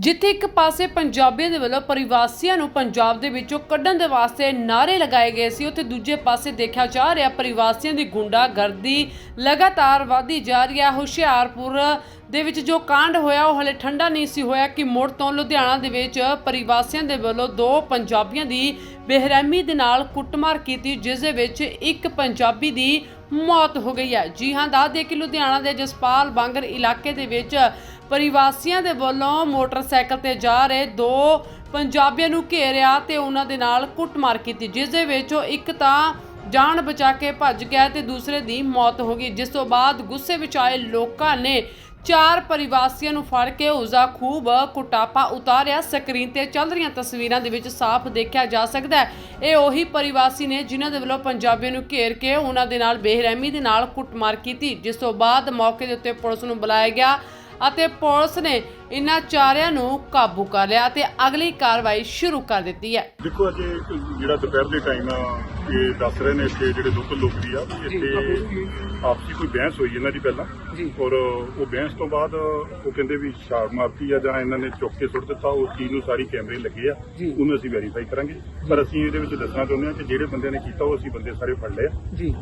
ਜਿੱਥੇ ਇੱਕ ਪਾਸੇ ਪੰਜਾਬੀਆਂ ਦੇ ਵੱਲੋਂ ਪਰਿਵਾਸੀਆਂ ਨੂੰ ਪੰਜਾਬ ਦੇ ਵਿੱਚੋਂ ਕੱਢਣ ਦੇ ਵਾਸਤੇ ਨਾਅਰੇ ਲਗਾਏ ਗਏ ਸੀ, ਉੱਥੇ ਦੂਜੇ ਪਾਸੇ ਦੇਖਿਆ ਜਾ ਰਿਹਾ ਪਰਿਵਾਸੀਆਂ ਦੀ ਗੁੰਡਾਗਰਦੀ ਲਗਾਤਾਰ ਵਧਦੀ ਜਾ ਰਹੀ ਹੈ। ਹੁਸ਼ਿਆਰਪੁਰ ਦੇ ਵਿੱਚ ਜੋ ਕਾਂਡ ਹੋਇਆ, ਉਹ ਹਲੇ ਠੰਡਾ ਨਹੀਂ ਸੀ ਹੋਇਆ ਕਿ ਮੁੜ ਤੋਂ ਲੁਧਿਆਣਾ ਦੇ ਵਿੱਚ ਪਰਿਵਾਸੀਆਂ ਦੇ ਵੱਲੋਂ ਦੋ ਪੰਜਾਬੀਆਂ ਦੀ ਬੇਰਹਿਮੀ ਦੇ ਨਾਲ ਕੁੱਟਮਾਰ ਕੀਤੀ, ਜਿਸ ਦੇ ਵਿੱਚ ਇੱਕ ਪੰਜਾਬੀ ਦੀ ਮੌਤ ਹੋ ਗਈ ਹੈ। ਜੀ ਹਾਂ ਦੱਸ ਦੇ ਕਿ ਲੁਧਿਆਣਾ ਦੇ ਜਸਪਾਲ ਬਾਂਗਰ ਇਲਾਕੇ ਦੇ ਵਿੱਚ ਪਰਿਵਾਸੀਆਂ ਦੇ ਵੱਲੋਂ ਮੋਟਰਸਾਈਕਲ ਤੇ ਜਾ ਰਹੇ ਦੋ ਪੰਜਾਬੀਆਂ ਨੂੰ ਘੇਰਿਆ ਤੇ ਉਹਨਾਂ ਦੇ ਨਾਲ ਕੁੱਟਮਾਰ ਕੀਤੀ, ਜਿਸ ਦੇ ਵਿੱਚੋਂ ਇੱਕ ਤਾਂ ਜਾਨ ਬਚਾ ਕੇ ਭੱਜ ਗਿਆ ਤੇ ਦੂਸਰੇ ਦੀ ਮੌਤ ਹੋ ਗਈ, ਜਿਸ ਤੋਂ ਬਾਅਦ ਗੁੱਸੇ ਵਿੱਚ ਆਏ ਲੋਕਾਂ ਨੇ ਚਾਰ ਪਰਿਵਾਸੀਆਂ ਨੂੰ ਫੜ ਕੇ ਉਸਦਾ ਖੂਬ ਕੁਟਾਪਾ ਉਤਾਰਿਆ। ਸਕਰੀਨ ਤੇ ਚੱਲ ਰਹੀਆਂ ਤਸਵੀਰਾਂ ਦੇ ਵਿੱਚ ਸਾਫ਼ ਦੇਖਿਆ ਜਾ ਸਕਦਾ ਹੈ। ਇਹ ਉਹੀ ਪਰਿਵਾਸੀ ਨੇ ਜਿਨ੍ਹਾਂ ਦੇ ਵੱਲੋਂ ਪੰਜਾਬੀਆਂ ਨੂੰ ਘੇਰ ਕੇ ਉਹਨਾਂ ਦੇ ਨਾਲ ਬੇਰਹਿਮੀ ਦੇ ਨਾਲ ਕੁੱਟਮਾਰ ਕੀਤੀ, ਜਿਸ ਤੋਂ ਬਾਅਦ ਮੌਕੇ ਦੇ ਉੱਤੇ ਪੁਲਿਸ ਨੂੰ ਬੁਲਾਇਆ ਗਿਆ। ਅਤੇ ਪੁਲਿਸ ਨੇ ਇਨ੍ਹਾਂ ਚਾਰਿਆਂ ਨੂੰ ਕਾਬੂ ਕਰ ਲਿਆ ਤੇ ਅਗਲੀ ਕਾਰਵਾਈ ਸ਼ੁਰੂ ਕਰ ਦਿੱਤੀ ਹੈ। ਦੇਖੋ, ਅਜੇ ਜਿਹੜਾ ਦੁਪਹਿਰ ਦੇ ਟਾਈਮ ਇਹ ਦੱਸ ਰਹੇ ਨੇ ਇੱਥੇ ਜਿਹੜੇ ਲੋਕਲ ਲੋਕ ਵੀ ਆ ਵੀ ਇੱਥੇ ਆਪਸੀ ਕੋਈ ਬਹਿਸ ਹੋਈ ਇਹਨਾਂ ਦੀ ਪਹਿਲਾਂ। ਔਰ ਉਹ ਬਹਿਸ ਤੋਂ ਬਾਅਦ ਉਹ ਕਹਿੰਦੇ ਵੀ ਛਾਲ ਮਾਰਤੀ ਆ ਜਾਂ ਇਹਨਾਂ ਨੇ ਚੁੱਕ ਕੇ ਸੁੱਟ ਦਿੱਤਾ ਉਸ ਚੀਜ਼ ਨੂੰ ਸਾਰੀ ਕੈਮਰੇ ਲੱਗੇ ਆ ਉਹਨੂੰ ਅਸੀਂ ਵੈਰੀਫਾਈ ਕਰਾਂਗੇ। ਪਰ ਅਸੀਂ ਇਹਦੇ ਵਿੱਚ ਦੱਸਣਾ ਚਾਹੁੰਦੇ ਹਾਂ ਕਿ ਜਿਹੜੇ ਬੰਦਿਆਂ ਨੇ ਕੀਤਾ ਉਹ ਅਸੀਂ ਬੰਦੇ ਸਾਰੇ ਫੜ ਲਏ ਆ।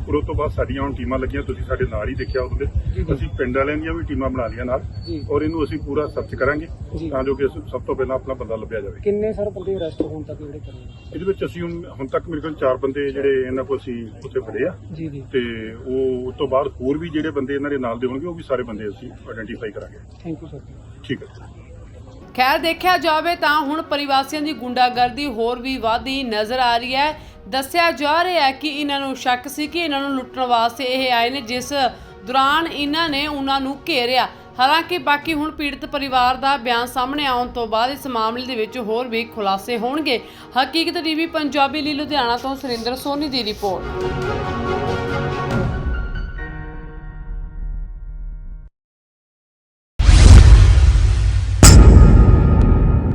ਔਰ ਉਸ ਤੋਂ ਬਾਅਦ ਸਾਡੀਆਂ ਹੁਣ ਟੀਮਾਂ ਲੱਗੀਆਂ ਤੁਸੀਂ ਸਾਡੇ ਨਾਲ ਹੀ ਦੇਖਿਆ ਉਹਦੇ ਅਸੀਂ ਪਿੰਡ ਵਾਲਿਆਂ ਦੀਆਂ ਵੀ ਟੀਮਾਂ ਬਣਾ ਲਈਆਂ ਨਾਲ। ਔਰ ਇਹਨੂੰ ਅਸੀਂ ਪੂਰਾ ਸਰਚ ਕਰਾਂਗੇ। ਤਾਂ ਜੋ ਕਿ ਸਭ ਤੋਂ ਪਹਿਲਾਂ ਆਪਣਾ ਬੰਦਾ ਲੱਭਿਆ ਜਾਵੇ। ਕਿੰਨੇ ਸਰ ਬੰਦੇ ਅਰੈਸਟ ਹੋਣ ਤੱਕ ਜਿਹੜੇ ਕਰੇ? ਇਹਦੇ ਵਿੱਚ ਅਸੀਂ ਹੁਣ ਹੁਣ ਤੱਕ ਮੇਰੇ ਕੋਲ ਚਾਰ ਬੰਦੇ ਜਿਹੜੇ ਇਹਨਾਂ ਕੋਲ ਅਸੀਂ ਉੱਥੇ ਫੜੇ ਆ। ਜੀ ਜੀ। ਤੇ ਉਹ ਉਸ ਤੋਂ ਬਾਅਦ ਹੋਰ ਵੀ ਜਿਹੜੇ ਬੰਦੇ ਇਹਨਾਂ ਦੇ ਨਾਲ ਦੇ ਹੋਣਗੇ ਉਹ ਵੀ ਸਾਰੇ ਬੰਦੇ ਅਸੀਂ ਆਇਡੈਂਟੀਫਾਈ ਕਰਾਂਗੇ। ਥੈਂਕ ਯੂ ਸਰ ਠੀਕ ਹੈ। ਖੈਰ ਦੇਖਿਆ ਜਾਵੇ ਤਾਂ ਹੁਣ ਪਰਿਵਾਸੀਆਂ ਦੀ ਗੁੰਡਾਗਰਦੀ ਹੋਰ ਵੀ ਵਧਦੀ ਨਜ਼ਰ ਆ ਰਹੀ ਹੈ। ਦੱਸਿਆ ਜਾ ਰਿਹਾ ਹੈ ਕਿ ਇਹਨਾਂ ਨੂੰ ਸ਼ੱਕ ਸੀ ਕਿ ਇਹਨਾਂ ਨੂੰ ਲੁੱਟਣ ਵਾਸਤੇ ਇਹ ਆਏ ਨੇ ਜਿਸ ਦੌਰਾਨ ਇਹਨਾਂ ਨੇ ਉਹਨਾਂ ਨੂੰ ਘੇਰਿਆ। ਹਾਲਾਂਕਿ ਬਾਕੀ ਹੁਣ ਪੀੜਤ ਪਰਿਵਾਰ ਦਾ ਬਿਆਨ ਸਾਹਮਣੇ ਆਉਣ ਤੋਂ ਬਾਅਦ ਇਸ ਮਾਮਲੇ ਦੇ ਵਿੱਚ ਹੋਰ ਵੀ ਖੁਲਾਸੇ ਹੋਣਗੇ। ਹਕੀਕਤ ਟੀਵੀ, ਪੰਜਾਬੀ ਲਈ ਲੁਧਿਆਣਾ ਤੋਂ ਸੁਰਿੰਦਰ ਸੋਨੀ ਦੀ ਰਿਪੋਰਟ।